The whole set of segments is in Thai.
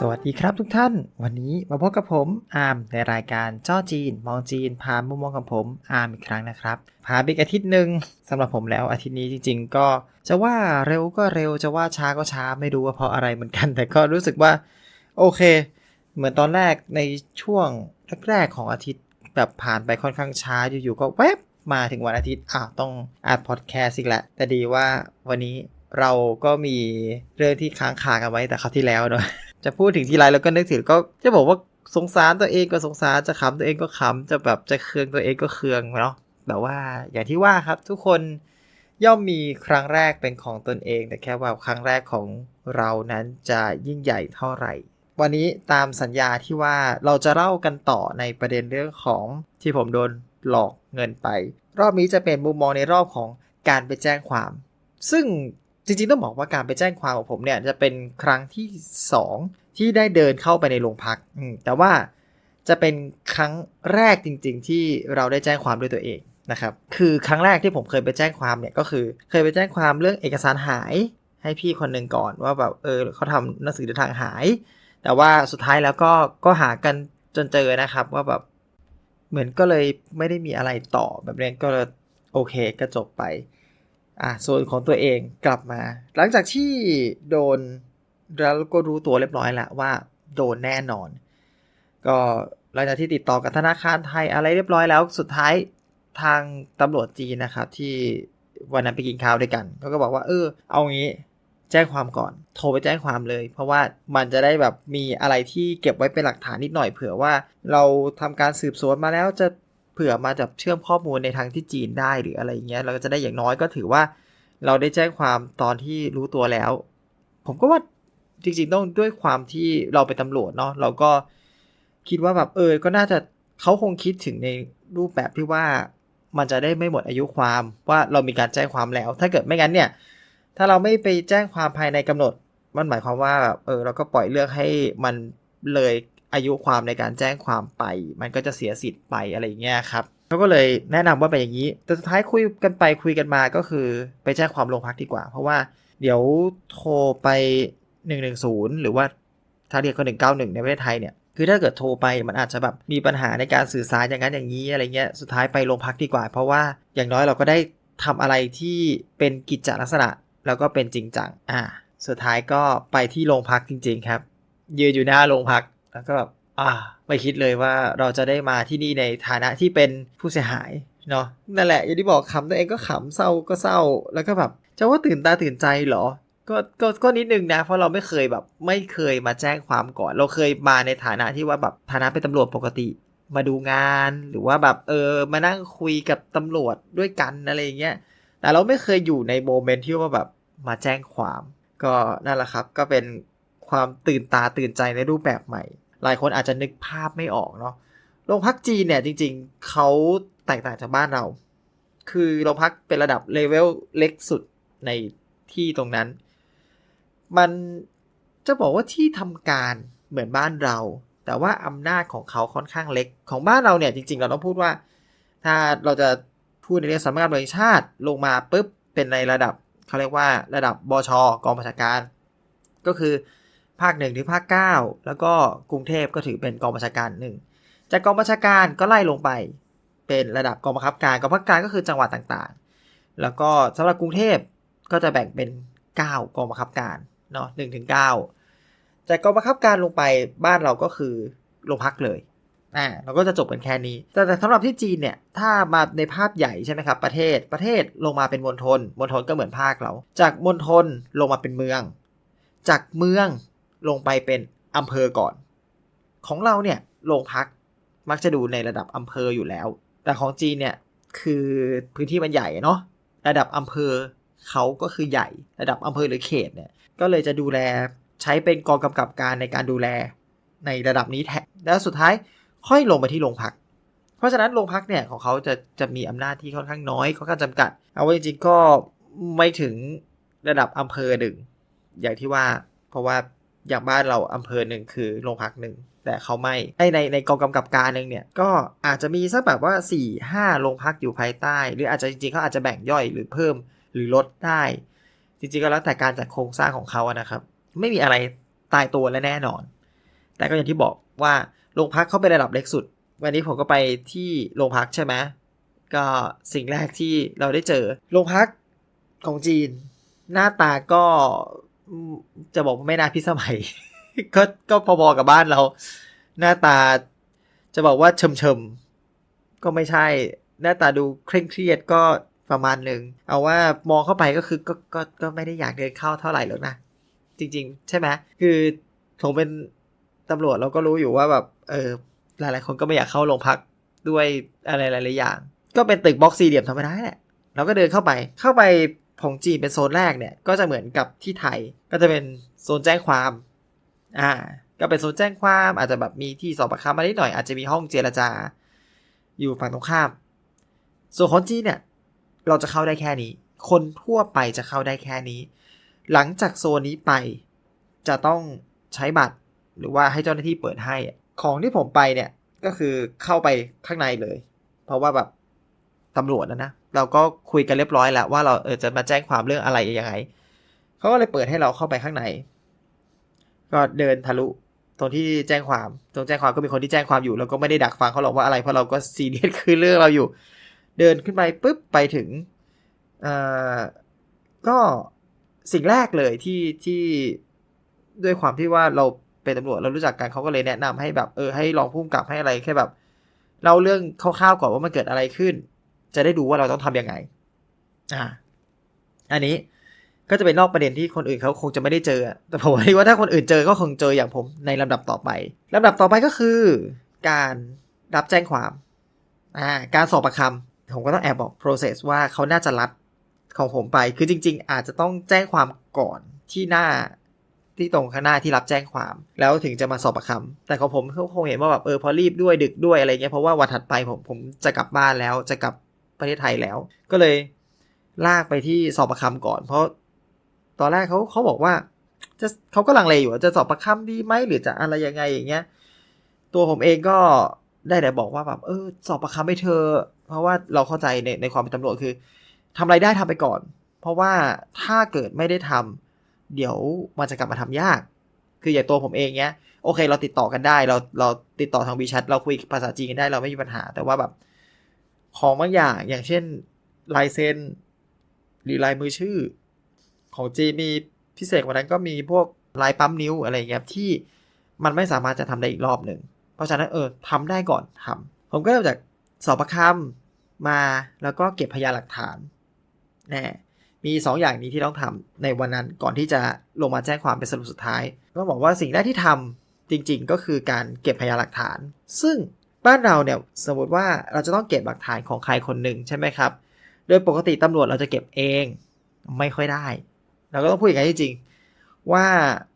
สวัสดีครับทุกท่าน วันนี้มาพบกับผมอาร์มในรายการจ้อจีน มองจีนผ่านมุมมองของผมอาร์มอีกครั้งนะครับผ่านไปอีกอาทิตย์หนึ่งสำหรับผมแล้วอาทิตย์นี้จริง ๆ ก็จะว่าเร็วก็เร็วจะว่าช้าก็ช้าไม่รู้ว่าเพราะอะไรเหมือนกัน แต่ก็รู้สึกว่าโอเค เหมือนตอนแรกในช่วงแรกๆของอาทิตย์แบบผ่านไปค่อนข้างช้าอยู่ๆก็แวบมาถึงวันอาทิตย์อะต้องอัดพอดแคสต์อีกแล้วแต่ดีว่าวันนี้เราก็มีเรื่องที่ค้างคากันไว้แต่คราวที่แล้วเนอะ จะพูดถึงทีไรแล้วก็นึกถึงก็จะบอกว่าสงสารตัวเองก็สงสารจะขำตัวเองก็ขำจะแบบจะเคืองตัวเองก็เคืองเนาะแต่ว่าอย่างที่ว่าครับทุกคนย่อมมีครั้งแรกเป็นของตนเอง แต่แค่ว่าครั้งแรกของเรานั้นจะยิ่งใหญ่เท่าไหร่ วันนี้ตามสัญญาที่ว่าเราจะเล่ากันต่อในประเด็นเรื่องของที่ผมโดนหลอกเงินไป รอบนี้จะเป็นมุมมองในรอบของการไปแจ้งความ ซึ่ง จริงๆต้องบอกว่าการไปแจ้งความของผมเนี่ยจะเป็นครั้งที่ 2 ที่ได้เดินเข้าไปในโรงพักแต่ว่าจะเป็นครั้งแรกจริง ๆ ที่เราได้แจ้งความด้วยตัวเองนะครับคือครั้งแรกที่ผมเคยไปแจ้งความเนี่ยก็คือเคยไปแจ้งความเรื่องเอกสารหายให้พี่คนหนึ่งก่อนว่าแบบเออเขาทำหนังสือเดินทางหาย แต่ว่าสุดท้ายแล้วก็ก็หากันจนเจอนะครับว่าแบบเหมือนก็เลยไม่ได้มีอะไรต่อแบบนี้ก็โอเคก็จบไป อะส่วนของตัวเองกลับมา หลังจากที่โดนแล้วก็รู้ตัวเรียบร้อยแล้วว่าโดนแน่นอน ก็หลังจากที่ติดต่อกับธนาคารไทยอะไรเรียบร้อยแล้วสุดท้ายทางตำรวจจีนนะครับที่วันนั้นไปกินข้าวด้วยกันเขาก็บอกว่าเออ เอางี้แจ้งความก่อน โทรไปแจ้งความเลย เพราะว่ามันจะได้แบบมีอะไรที่เก็บไว้เป็นหลักฐานนิดหน่อยเผื่อว่า เราทำการสืบสวนมาแล้วจะ เผื่อมาจับเชื่อมข้อมูลในทางที่จีนได้หรืออะไรเงี้ยเราก็จะได้อย่างน้อยก็ถือว่า เราได้แจ้งความตอนที่รู้ตัวแล้ว ผมก็ว่าจริงๆต้องด้วยความที่เราเป็นตำรวจเนาะเราก็คิดว่าแบบเออ ก็น่าจะเขาคงคิดถึงในรูปแบบที่ว่ามันจะได้ไม่หมดอายุความว่าเรามีการแจ้งความแล้ว ถ้าเกิดไม่งั้นเนี่ย ถ้าเราไม่ไปแจ้งความภายในกำหนด มันหมายความว่าแบบเออเราก็ปล่อยเรื่องให้มันเลย อายุความในการแจ้งความไป มันก็จะเสียสิทธิ์ไปอะไรอย่างเงี้ยครับเขาก็เลยแนะนำว่าเป็นอย่างนี้ แต่สุดท้ายคุยกันไปคุยกันมาก็คือไปแจ้งความโรงพักดีกว่า เพราะว่าเดี๋ยวโทรไป 110 หรือว่าถ้าเรียกก็191 ในประเทศไทยเนี่ยคือถ้าเกิดโทรไปมันอาจจะแบบมีปัญหาในการสื่อสารอย่างนั้นอย่างนี้อะไรเงี้ยสุดท้ายไปโรงพักดีกว่า เพราะว่าอย่างน้อยเราก็ได้ทำอะไรที่เป็นกิจจลักษณะ แล้วก็เป็นจริงจังอ่า สุดท้ายก็ไปที่โรงพักจริง ๆ ครับยืนอยู่หน้าโรงพัก แล้วก็แบบอ่าไม่คิดเลยว่าเราจะได้มาที่นี่ในฐานะที่เป็นผู้เสียหายเนาะนั่นแหละอย่างที่บอกขำตัวเองก็ขำเศร้าก็เศร้า แล้วก็แบบจะว่าตื่นตาตื่นใจเหรอก็ก็ก็นิดนึงนะ เพราะเราไม่เคยแบบ ไม่เคยมาแจ้งความก่อน เราเคยมาในฐานะที่ว่าแบบฐานะเป็นตำรวจปกติ มาดูงานหรือว่าแบบเออมานั่งคุยกับตำรวจด้วยกันอะไรอย่างเงี้ยแต่เราไม่เคยอยู่ในโมเมนต์ที่ว่าแบบมาแจ้งความ ก็นั่นแหละครับ ก็เป็นความตื่นตาตื่นใจในรูปแบบใหม่ หลายคนอาจจะนึกภาพไม่ออกเนาะโรงพักจีนเนี่ยจริง ๆเขาแตกต่างจากบ้านเรา คือโรงพักเป็นระดับเลเวลเล็กสุดในที่ตรงนั้น มันจะบอกว่าที่ทำการเหมือนบ้านเรา แต่ว่าอำนาจของเขาค่อนข้างเล็ก ของบ้านเราเนี่ยจริง ๆ เราต้องพูดว่า ถ้าเราจะพูดในเรื่องสำนักงานบริชาติลงมาปุ๊บเป็นในระดับเขาเรียกว่าระดับบชกองบัญชาการ ก็คือ ภาคหนึ่งถึงภาคเก้าแล้วก็กรุงเทพก็ถือเป็นกองบัญชาการหนึ่งจากกองบัญชาการก็ไล่ลงไปเป็นระดับกองบังคับการกองบังคับการก็คือจังหวัดต่างๆ แล้วก็สำหรับกรุงเทพก็จะแบ่งเป็น 9 กองบังคับการเนาะหนึ่งถึงเก้าจากกองบังคับการลงไปบ้านเราก็คือโรงพักเลยอ่าเราก็จะจบกันแค่นี้ แต่แต่สำหรับที่จีนเนี่ยถ้ามาในภาพใหญ่ใช่ไหมครับประเทศประเทศลงมาเป็นมณฑลมณฑลก็เหมือนภาคเรา จากมณฑลลงมาเป็นเมือง จากเมือง ลงไปเป็นอำเภอก่อน ของเราเนี่ยโรงพักมักจะดูในระดับอำเภออยู่แล้ว แต่ของจีนเนี่ยคือพื้นที่มันใหญ่เนาะระดับอำเภอเขาก็คือใหญ่ระดับอำเภอหรือเขตเนี่ยก็เลยจะดูแลใช้เป็นกองกำกับการในการดูแลในระดับนี้แทนแล้วสุดท้ายค่อยลงไปที่โรงพัก เพราะฉะนั้นโรงพักเนี่ยของเขาจะจะมีอำนาจที่ค่อนข้างน้อยค่อนข้างจำกัด เอาไว้จริงก็ไม่ถึงระดับอำเภอหนึ่งอย่างที่ว่าเพราะว่า อย่างบ้านเราอำเภอหนึ่งคือโรงพักหนึ่งแต่เขาไม่ไอในในกองกำกับการหนึ่งเนี่ยก็อาจจะมีสักแบบว่า4ี่ห้าโรงพักอยู่ภายใต้ หรืออาจจะจริงๆเขาอาจจะแบ่งย่อยหรือเพิ่มหรือลดได้ จริงๆก็แล้วแต่การจัดโครงสร้างของเขาอะนะครับ ไม่มีอะไรตายตัวและแน่นอน แต่ก็อย่างที่บอกว่าโรงพักเขาเป็นระดับเล็กสุด วันนี้ผมก็ไปที่โรงพักใช่ไหมก็สิ่งแรกที่เราได้เจอโรงพักของจีน หน้าตาก็ จะบอกว่าไม่น่าพิสมัย ก็ก็พอๆกับบ้านเรา หน้าตาจะบอกว่าเฉมเฉมๆก็ไม่ใช่ หน้าตาดูเคร่งเครียดก็ประมาณหนึ่ง เอาว่ามองเข้าไปก็คือก็ก็ก็ไม่ได้อยากเดินเข้าเท่าไหร่หรอกนะ จริง ๆ ใช่ไหมคือผมเป็นตำรวจเราก็รู้อยู่ว่าแบบ เออ หลายๆ คนก็ไม่อยากเข้าโรงพักด้วยอะไรหลายๆอย่าง ก็เป็นตึกบล็อกสี่เหลี่ยมธรรมดาแหละเราก็เดินเข้าไป เข้าไป ของจีนเป็นโซนแรกเนี่ย ก็จะเหมือนกับที่ไทยก็จะเป็นโซนแจ้งความอ่าก็เป็นโซนแจ้งความอาจจะแบบมีที่สอบปากคำมานิดหน่อยอาจจะมีห้องเจรจา อยู่ฝั่งตรงข้าม ส่วนของจีนเนี่ย เราจะเข้าได้แค่นี้ คนทั่วไปจะเข้าได้แค่นี้ หลังจากโซนนี้ไป จะต้องใช้บัตรหรือว่าให้เจ้าหน้าที่เปิดให้ ของที่ผมไปเนี่ยก็คือเข้าไปข้างในเลย เพราะว่าแบบตำรวจนะนะ เราก็คุยกันเรียบร้อยแล้วว่าเราเออจะมาแจ้งความเรื่องอะไรยังไงเขาก็เลยเปิดให้เราเข้าไปข้างใน ก็เดินทะลุตรงที่แจ้งความตรงแจ้งความก็มีคนที่แจ้งความอยู่เราก็ไม่ได้ดักฟังเขาหรอกว่าอะไรเพราะเราก็ซีเรียสคือเรื่องเราอยู่ เดินขึ้นไปปุ๊บไปถึงเอ่อก็สิ่งแรกเลยที่ที่ด้วยความที่ว่าเราเป็นตำรวจเรารู้จักกันเขาก็เลยแนะนำให้แบบเออให้ลองพุ่มกลับให้อะไรแค่แบบเล่าเรื่องคร่าวๆก่อนว่ามันเกิดอะไรขึ้น จะได้ดูว่าเราต้องทำยังไง อ่า อันนี้ก็จะเป็นนอกประเด็นที่คนอื่นเขาคงจะไม่ได้เจอ แต่ผมว่าถ้าคนอื่นเจอก็คงเจออย่างผมในลำดับต่อไปลำดับต่อไปก็คือ การรับแจ้งความ อ่า การสอบปากคำผมก็ต้องแอบบอก process ว่าเขาน่าจะรัดของผมไป คือจริง ๆ อาจจะต้องแจ้งความก่อนที่หน้าที่ตรงข้างหน้าที่รับแจ้งความ แล้วถึงจะมาสอบปากคำแต่ของผมเขาคงเห็นว่าแบบเออพอรีบด้วยดึกด้วยอะไรเงี้ยเพราะว่าวันถัดไปผมผมจะกลับบ้านแล้วจะกลับ ประเทศไทยแล้ว ก็เลยลากไปที่สอบปากคำก่อน เพราะตอนแรกเขาเขาบอกว่า จะเขาก็ลังเลอยู่ว่าจะสอบปากคำดีไหมหรือจะอะไรยังไงอย่างเงี้ย ตัวผมเองก็ได้แต่บอกว่าแบบเออ สอบประคำให้เธอ เพราะว่าเราเข้าใจในในความเป็นตำรวจคือทำอะไรได้ทำไปก่อน เพราะว่าถ้าเกิดไม่ได้ทำเดี๋ยวมันจะกลับมาทำยาก คืออย่างตัวผมเองเนี้ยโอเค เราติดต่อกันได้ เราเราติดต่อทางวีแชทเราคุยภาษาจีนกันได้เราไม่มีปัญหา แต่ว่าแบบ ของบางอย่างอย่างเช่นลายเซ็นหรือลายมือชื่อ ของจีมีพิเศษกว่านั้นก็มีพวกลายปั๊มนิ้วอะไรเงี้ยที่มันไม่สามารถจะทำได้อีกรอบหนึ่ง เพราะฉะนั้นเออทำได้ก่อนทำผมก็เริ่มจากสอบประคำมาแล้วก็เก็บพยานหลักฐานแน่มี2ออย่างนี้ที่ต้องทำในวันนั้นก่อนที่จะลงมาแจ้งความเป็นสรุปสุดท้ายต้องบอกว่าสิ่งแรกที่ทำจริง ๆ ก็คือการเก็บพยานหลักฐาน ซึ่ง บ้านเราเนี่ยสมมติว่าเราจะต้องเก็บหลักฐานของใครคนหนึ่งใช่ไหมครับ โดยปกติตำรวจเราจะเก็บเองไม่ค่อยได้ เราก็ต้องพูดอย่างนี้จริงๆว่า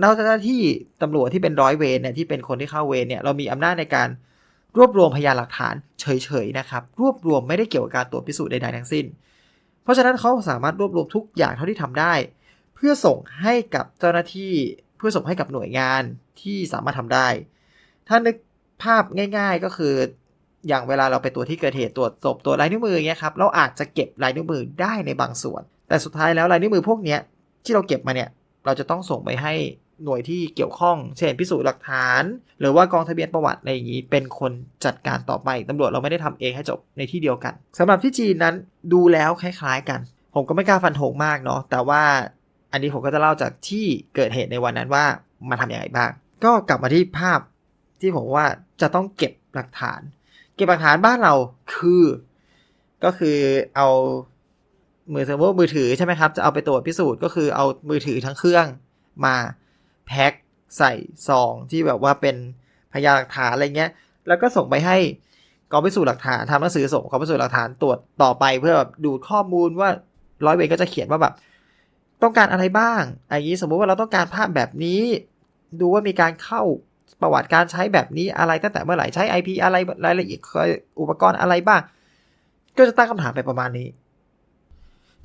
เราจ้าหน้าที่ตำรวจที่เป็นร้อยเวรเนี่ยที่เป็นคนที่เข้าเวรเนี่ยเรามีอำนาจในการรวบรวมพยานหลักฐานเฉยๆนะครับ รวบรวมไม่ได้เกี่ยวกับการตรวจพิสูจน์ใดๆทั้งสิ้น เพราะฉะนั้นเขาสามารถรวบรวมทุกอย่างเท่าที่ทำได้ เพื่อส่งให้กับเจ้าหน้าที่เพื่อส่งให้กับหน่วยงานที่สามารถทำได้ ถ้านึก ภาพง่าย ๆก็คือ อย่างเวลาเราไปตรวจที่เกิดเหตุตรวจศพตรวจลายนิ้วมือเงี้ยครับเราอาจจะเก็บลายนิ้วมือได้ในบางส่วน แต่สุดท้ายแล้วลายนิ้วมือพวกเนี้ยที่เราเก็บมาเนี่ยเราจะต้องส่งไปให้หน่วยที่เกี่ยวข้อง เช่นพิสูจน์หลักฐาน หรือว่ากองทะเบียนประวัติอะไรอย่างนี้ เป็นคนจัดการต่อไปตำรวจเราไม่ได้ทำเองให้จบในที่เดียวกันสำหรับที่จีนนั้นดูแล้วคล้ายๆกัน ผมก็ไม่กล้าฟันธงมากเนาะแต่ว่าอันนี้ผมก็จะเล่าจากที่เกิดเหตุในวันนั้นว่ามาทำอย่างไรบ้าง ก็กลับมาที่ภาพที่ผมว่า จะต้องเก็บหลักฐาน เก็บหลักฐานบ้านเราคือ ก็คือเอามือสมมติมือถือใช่ไหมครับ จะเอาไปตรวจพิสูจน์ก็คือเอามือถือทั้งเครื่องมาแพ็คใส่ซองที่แบบว่าเป็นพยานหลักฐานอะไรเงี้ย แล้วก็ส่งไปให้กองพิสูจน์หลักฐานทำหนังสือส่งกองพิสูจน์หลักฐานตรวจต่อไปเพื่อแบบดูข้อมูลว่าร้อยเวรก็จะเขียนว่าแบบ ต้องการอะไรบ้างอย่างนี้สมมุติว่าเราต้องการภาพแบบนี้ ดูว่ามีการเข้า ประวัติการใช้แบบนี้อะไรตั้งแต่เมื่อไหร่ใช้ IP อะไรรายละเอียดอุปกรณ์อะไรบ้าง ก็จะตั้งคำถามไปประมาณนี้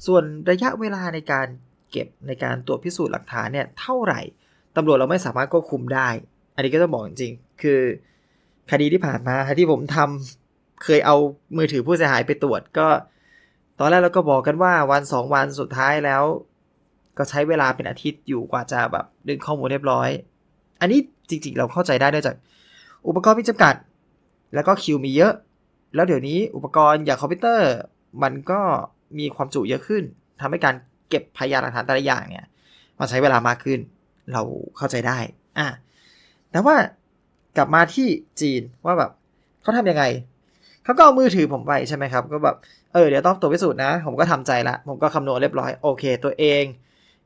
ส่วนระยะเวลาในการเก็บในการตรวจพิสูจน์หลักฐานเนี่ยเท่าไหร่ตำรวจเราไม่สามารถควบคุมได้ อันนี้ก็ต้องบอกจริงคือคดีที่ผ่านมาที่ผมทำเคยเอามือถือผู้เสียหายไปตรวจก็ ตอนแรกเราก็บอกกันว่าวันสองวันสุดท้ายแล้ว ก็ใช้เวลาเป็นอาทิตย์อยู่กว่าจะแบบดึงข้อมูลเรียบร้อย อันนี้ จริงๆ เราเข้าใจได้ด้วยจาก อุปกรณ์มีจำกัด แล้วก็คิวมีเยอะ แล้วเดี๋ยวนี้อุปกรณ์อย่างคอมพิวเตอร์ มันก็มีความจุเยอะขึ้นทำให้การเก็บพยานหลักฐานแต่ละอย่างเนี่ยมันใช้เวลามากขึ้น เราเข้าใจได้อะแต่ว่ากลับมาที่จีนว่าแบบเขาทำยังไงเขาก็เอามือถือผมไปใช่ไหมครับ ก็แบบเออเดี๋ยวต้องตัวจพิสูจน์นะ ผมก็ทำใจละ ผมก็คำนวณเรียบร้อย โอเค ตัวเอง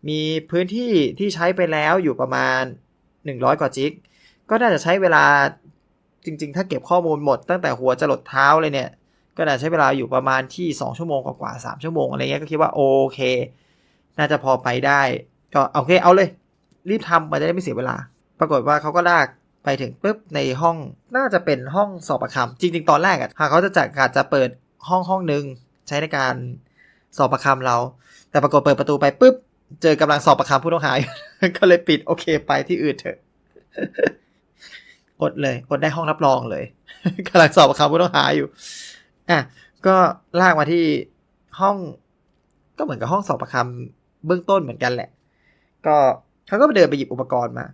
มีพื้นที่ที่ใช้ไปแล้วอยู่ประมาณ 100 กว่าจิก ก็น่าจะใช้เวลาจริง ๆ ถ้าเก็บข้อมูลหมดตั้งแต่หัวจรดเท้าเลยเนี่ย ก็น่าใช้เวลาอยู่ประมาณที่ 2 ชั่วโมงกว่าๆ3ชั่วโมงอะไรเงี้ยก็คิดว่าโอเค น่าจะพอไปได้ ก็โอเคเอาเลย รีบทำมันจะได้ไม่เสียเวลา ปรากฏว่าเขาก็ลากไปถึงปุ๊บในห้องน่าจะเป็นห้องสอบประคำจริง ๆ ตอนแรกอะหากเขาจะจัดการจะเปิดห้องห้องหนึ่งใช้ในการสอบประคำเรา แต่ปรากฏเปิดประตูไปปุ๊บ เจอกำลังสอบประคำผู้ต้องหายก็เลยปิดโอเคไปที่อื่นเถอะอดเลยอดได้ห้องรับรองเลยกำลังสอบประคำผู้ต้องหาอยู่อะก็ลากมาที่ห้อง ก็เหมือนกับห้องสอบประคำเบื้องต้นเหมือนกันแหละ ก็เขาก็ไปเดินไปหยิบอุปกรณ์มา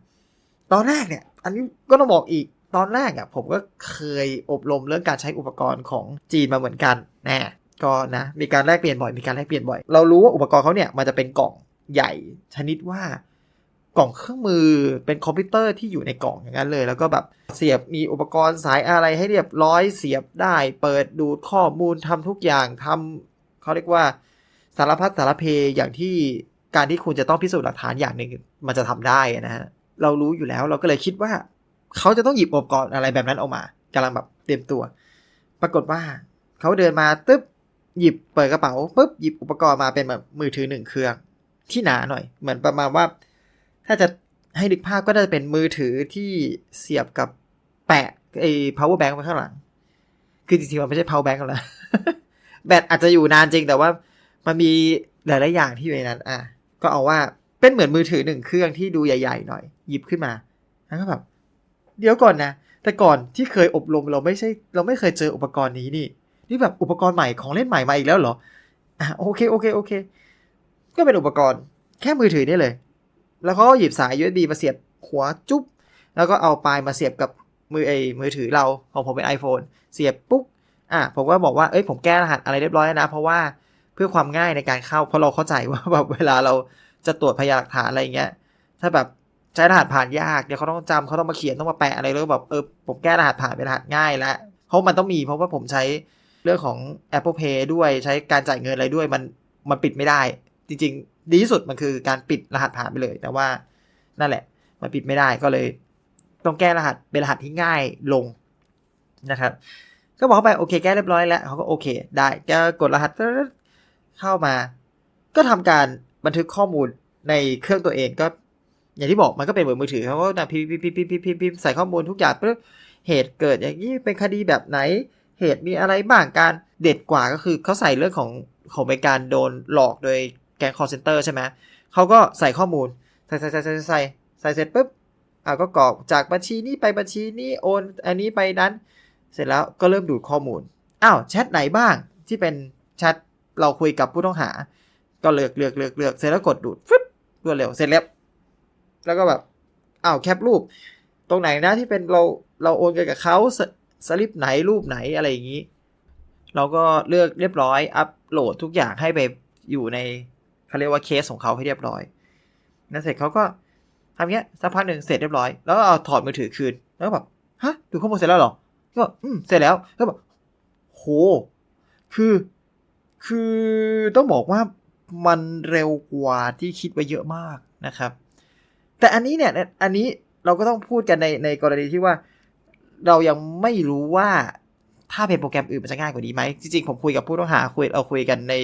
ตอนแรกเนี่ย อันนี้ก็ต้องบอกอีกตอนแรกอะ ผมก็เคยอบรมเรื่องการใช้อุปกรณ์ของจีนมาเหมือนกันแน่ก็นะ มีการแลกเปลี่ยนบ่อยมีการแลกเปลี่ยนบ่อย เรารู้ว่าอุปกรณ์เขาเนี่ยมันจะเป็นกล่อง ใหญ่ชนิดว่ากล่องเครื่องมือเป็นคอมพิวเตอร์ที่อยู่ในกล่องอย่างนั้นเลย แล้วก็แบบเสียบมีอุปกรณ์สายอะไรให้เรียบร้อยเสียบได้ เปิดดูดข้อมูลทำทุกอย่างทำเขาเรียกว่าสารพัดสารเพอย่างที่การที่คุณจะต้องพิสูจน์หลักฐานอย่างหนึ่งมันจะทำได้นะฮะเรารู้อยู่แล้วเราก็เลยคิดว่า เขาจะต้องหยิบอุปกรณ์อะไรแบบนั้นออกมากำลังแบบเตรียมตัว ปรากฏว่าเขาเดินมาตึ๊บหยิบเปิดกระเป๋าปุ๊บหยิบอุปกรณ์มาเป็นแบบมือถือหนึ่งเครื่อง ที่หนาหน่อย เหมือนประมาณว่า ถ้าจะให้นึกภาพก็น่าจะเป็นมือถือที่เสียบกับแปะไอ้ power bank ไว้ข้างหลัง คือจริงๆมันไม่ใช่ power bank แล้วแบตอาจจะอยู่นานจริงแต่ว่ามันมีหลายๆอย่างที่อยู่ในนั้น อะ ก็เอาว่าเป็นเหมือนมือถือหนึ่งเครื่องที่ดูใหญ่ๆหน่อย หยิบขึ้นมาแล้วก็แบบเดี๋ยวก่อนนะ แต่ก่อนที่เคยอบรมเราไม่ใช่ เราไม่เคยเจออุปกรณ์นี้นี่ นี่แบบอุปกรณ์ใหม่ของเล่นใหม่มาอีกแล้วเหรอ อะโอเคโอเคโอเค ก็เป็นอุปกรณ์แค่มือถือนี่เลย แล้วเขาก็หยิบสาย USB มาเสียบหัวจุ๊บ แล้วก็เอาปลายมาเสียบกับมือไอ้มือถือเราของผมเป็น iPhone เสียบปุ๊บอะผมก็บอกว่าเอ้ยผมแก้รหัสอะไรเรียบร้อยแล้วนะ เพราะว่าเพื่อความง่ายในการเข้า เพราะเราเข้าใจว่าแบบเวลาเราจะตรวจพยานหลักฐานอะไรเงี้ย ถ้าแบบใช้รหัสผ่านยากเดี๋ยวเขาต้องจำเขาต้องมาเขียนต้องมาแปะอะไรแล้วแบบเออผมแก้รหัสผ่านเป็นรหัสง่ายแล้วเพราะมันต้องมีเพราะว่าผมใช้เรื่องของ Apple Pay ด้วยใช้การจ่ายเงินอะไรด้วยมันมันปิดไม่ได้ จริง ๆ ดีที่สุดมันคือการปิดรหัสผ่านไปเลย แต่ว่านั่นแหละ มันปิดไม่ได้ก็เลย ต้องแก้รหัสเป็นรหัสที่ง่ายลงนะครับ ก็บอกเขาไปโอเคแก้เรียบร้อยแล้วเขาก็โอเค ได้ก็กดรหัสเข้ามา ก็ทำการบันทึกข้อมูลในเครื่องตัวเองก็ อย่างที่บอกมันก็เป็นเหมือนมือถือเขาก็พิมพ์พิมพ์พิมพ์พิมพ์พิมพ์พิมใส่ข้อมูลทุกอย่างปุ๊บเหตุเกิดอย่างนี้เป็นคดีแบบไหนเหตุมีอะไรบ้างการเด็ดกว่าก็คือเขาใส่เรื่องของของเป็นการโดนหลอกโดย ก๊งคอร์เซนเตอร์ใช่ไหมเขาก็ใส่ข้อมูล ใส่ใส่ใส่ใส่ใส่ใส่เสร็จปุ๊บอ่าก็กรอกจากบัญชีนี้ไปบัญชีนี้โอนอันนี้ไปนั้น เสร็จแล้วก็เริ่มดูดข้อมูลอ้าวแชทไหนบ้างที่เป็นแชทเราคุยกับผู้ต้องหา ก็เลือกเลือกเลือกเลือกเสร็จแล้วกดดูดฟึ๊บรวดเร็วเสร็จแล้วแล้วก็แบบอ้าวแคปรูป ตรงไหนนะที่เป็นเราเราโอนกันกับเขาสสลิปไหนรูปไหนอะไรอย่างนี้ เราก็เลือกเรียบร้อยอัปโหลดทุกอย่างให้ไปอยู่ใน เขาเรียกว่าเคสของเขาให้เรียบร้อยนั่นเสร็จเขาก็ทำเงี้ยสักพักหนึ่งเสร็จเรียบร้อยแล้วก็เอาถอดมือถือคืนแล้วก็แบบฮะดูข้อมูลเสร็จแล้วหรอก็อืมเสร็จแล้วก็แบบโหคือ คือต้องบอกว่ามันเร็วกว่าที่คิดไว้เยอะมากนะครับ แต่อันนี้เนี่ยอันนี้เราก็ต้องพูดกันในในกรณีที่ว่า เรายังไม่รู้ว่าถ้าเป็นโปรแกรมอื่นมันจะง่ายกว่านี้ไหมจริงๆผมคุยกับผู้ต้องหาคุยเราคุยกันใน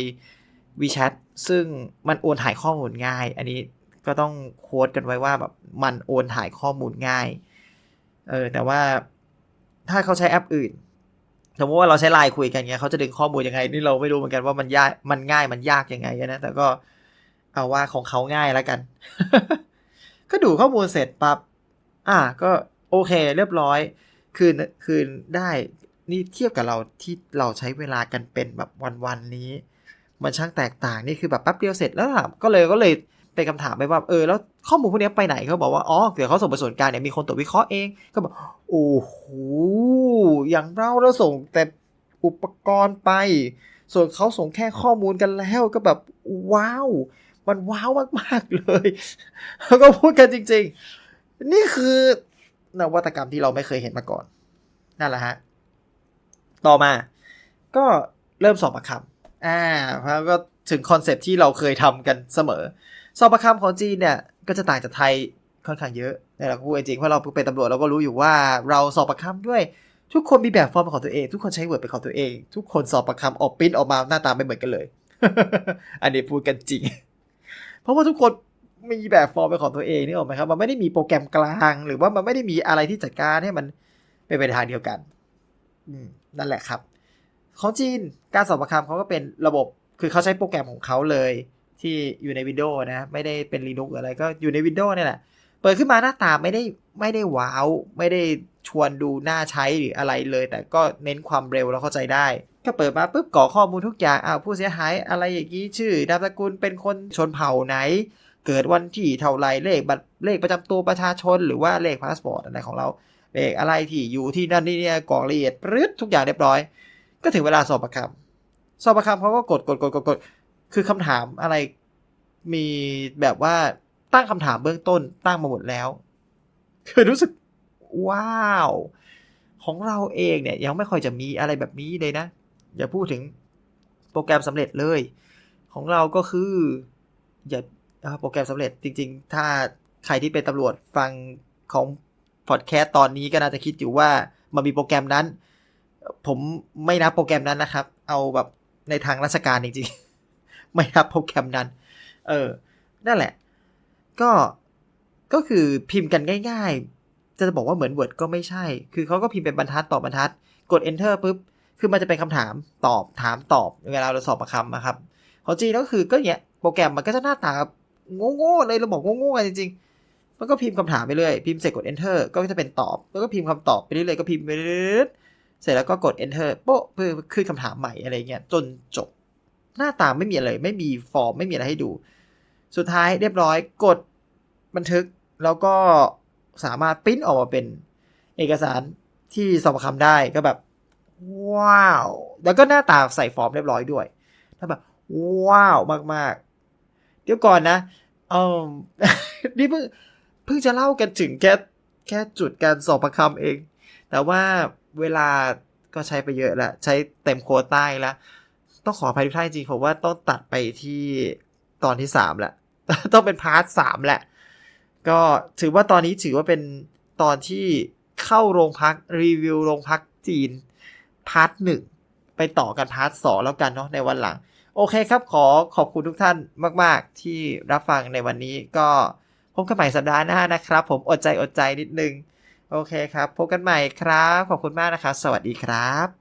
WeChat ซึ่งมันโอนถ่ายข้อมูลง่าย อันนี้ก็ต้องโค้ดกันไว้ว่าแบบมันโอนถ่ายข้อมูลง่าย เออแต่ว่าถ้าเขาใช้แอปอื่น สมมติว่าเราใช้ไลน์คุยกันเงี้ยเขาจะดึงข้อมูลยังไง นี่เราไม่รู้เหมือนกันว่ามันยากมันง่ายมันยากยังไงนะแต่ก็เอาว่าของเขาง่ายแล้วกัน ก็ดูข้อมูลเสร็จปับ๊บอะก็โอเค เรียบร้อย คืนคืนได้นี่เทียบกับเราที่เราใช้เวลากันเป็นแบบวันๆนี้ มันช่างแตกต่างนี่คือแบบแป๊บเดียวเสร็จแล้วล่ะก็เลยก็เลยไปเป็นคำถามไปว่าเออแล้วข้อมูลพวกนี้ไปไหนเขาบอกว่าอ๋อเดี๋ยวเขาส่งไปส่วนกลางเนี่ยมีคนตรวจวิเคราะห์เองก็บอกโอ้โหอย่างเราเราส่งแต่อุปกรณ์ไป ส่วนเขาส่งแค่ข้อมูลกันแล้วก็แบบว้าว มันว้าวมากๆเลยแล้วก็พูดกันจริง ๆ นี่คือนวัตกรรมที่เราไม่เคยเห็นมาก่อน นั่นแหละฮะ ต่อมาก็เริ่มสอบประคำ อ่าแล้วก็ถึงคอนเซปที่เราเคยทำกันเสมอ สอบประคำของจีนเนี่ย ก็จะต่างจากไทยค่อนข้างเยอะนี่เราพูดจริงเพราะเราเป็นตำรวจเราก็รู้อยู่ว่าเราสอบประคำด้วยทุกคนมีแบบฟอร์มเป็นของตัวเอง ทุกคนใช้เวิร์ดเป็นของตัวเอง ทุกคนสอบประคำออกปิ้นออกมาหน้าตาไม่เหมือนกันเลย อันนี้พูดกันจริง เพราะว่าทุกคนมีแบบฟอร์มเป็นของตัวเองนี่ออกไหมครับ มันไม่ได้มีโปรแกรมกลาง หรือว่ามันไม่ได้มีอะไรที่จัดการให้มันเป็นไปทางเดียวกันอืมนั่นแหละครับ ของจีนการสอบประคำเขาก็เป็นระบบคือเขาใช้โปรแกรมของเขาเลยที่อยู่ใน Windows นะ ไม่ได้เป็น Linux อะไรก็อยู่ใน Windows นี่แหละ เปิดขึ้นมาหน้าตาไม่ได้ไม่ได้ว้าว ไม่ได้ชวนดูน่าใช้หรืออะไรเลย แต่ก็เน้นความเร็วแล้วเข้าใจได้ ก็เปิดมาปุ๊บกรอกข้อมูลทุกอย่างอ้าวผู้เสียหายอะไรอย่างนี้ชื่อนามสกุลเป็นคนชนเผ่าไหน เกิดวันที่เท่าไรเลขบัตรเลขประจำตัวประชาชน หรือว่าเลขพาสปอร์ตอะไรของเราเลขอะไรที่อยู่ที่นั่นนี่เนี่ยกรอกละเอียดปรึ๊ดทุกอย่างเรียบร้อย ก็ถึงเวลาสอบประคำสอบประคำเขาก็กดกดกดกดกดคือคำถามอะไรมีแบบว่าตั้งคำถามเบื้องต้นตั้งมาหมดแล้ว คือรู้สึก ว้าว ของเราเองเนี่ย ยังไม่ค่อยจะมีอะไรแบบนี้เลยนะ อย่าพูดถึงโปรแกรมสำเร็จเลย ของเราก็คือ อย่าโปรแกรมสำเร็จจริง ๆ ถ้าใครที่เป็นตำรวจฟังของพอดแคสต์ตอนนี้ก็น่าจะคิดอยู่ว่ามันมีโปรแกรมนั้น ผมไม่นับโปรแกรมนั้นนะครับ เอาแบบในทางราชการจริงๆ ไม่นับโปรแกรมนั้น เออ นั่นแหละ ก็ก็คือพิมพ์กันง่าย ๆ จะบอกว่าเหมือน Word ก็ไม่ใช่ คือเขาก็พิมพ์เป็นบรรทัดต่อบรรทัด กด enter ปุ๊บ คือมันจะเป็นคำถามตอบถามตอบ เวลาเราสอบประคำนะครับ ของจีนก็คือก็เนี้ยโปรแกรมมันก็จะหน้าตาโง่ๆเลยเราบอกโง่ๆกันจริงๆ มันก็พิมพ์คำถามไปเรื่อย พิมพ์เสร็จกด enter ก็จะเป็นตอบ แล้วก็พิมพ์คำตอบไปเรื่อยๆ ก็พิมพ์ไปเรื่อย เสร็จแล้วก็กด enter โป๊ะเพื่อขึ้นคำถามใหม่อะไรเงี้ยจนจบ หน้าตาไม่มีอะไรไม่มีฟอร์มไม่มีอะไรให้ดู สุดท้ายเรียบร้อยกดบันทึกแล้วก็สามารถปริ้นออกมาเป็นเอกสารที่สอบประคำได้ก็แบบ ว้าว แล้วก็หน้าตาใส่ฟอร์มเรียบร้อยด้วยถ้าแบบ ว้าวมากๆ เดี๋ยวก่อนนะเออนี่เพิ่งเพิ่งจะเล่ากันถึงแค่แค่จุดการสอบประคำเอง แต่ว่า เวลาก็ใช้ไปเยอะแล้วใช้เต็มโคต้าแล้ว ต้องขออภัยทุกท่านจริงผมว่าต้องตัดไปที่ตอนที่สามแหละต้องเป็นพาร์ทสามแหละ ก็ถือว่าตอนนี้ถือว่าเป็นตอนที่เข้าโรงพักรีวิวโรงพักจีนพาร์ทหนึ่งไปต่อกันพาร์ทสองแล้วกันเนาะในวันหลัง โอเคครับขอขอบคุณทุกท่านมาก ๆ ที่รับฟังในวันนี้ก็พบกันใหม่สัปดาห์หน้านะครับ ผมอดใจอดใจนิดนึง โอเคครับ พบกันใหม่ครับ ขอบคุณมากนะครับ สวัสดีครับ